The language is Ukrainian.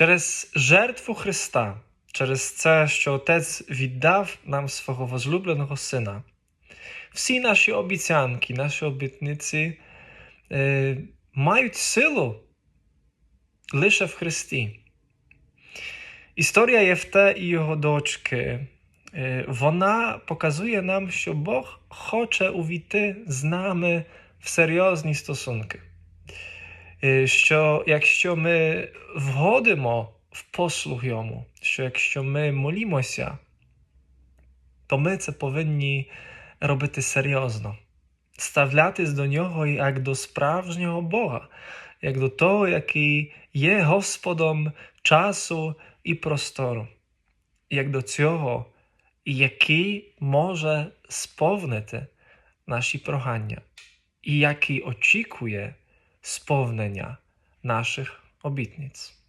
Через жертву Христа, через це, що Отець віддав нам свого возлюбленого Сина, всі наші обіцянки, наші обітниці е, мають силу лише в Христі. Історія Єфте і його дочки. е, Вона показує нам, що Бог хоче увійти з нами в серйозні стосунки. Е, Що якщо ми вгодимо в послуг йому, що якщо ми молімося, то ми це повинні робити серйозно, ставлятись до нього як до справжнього Бога, як до того, який є Господом часу і простору, як до цього, який може сповнити наші прохання, і який очікує spełnienia naszych obietnic.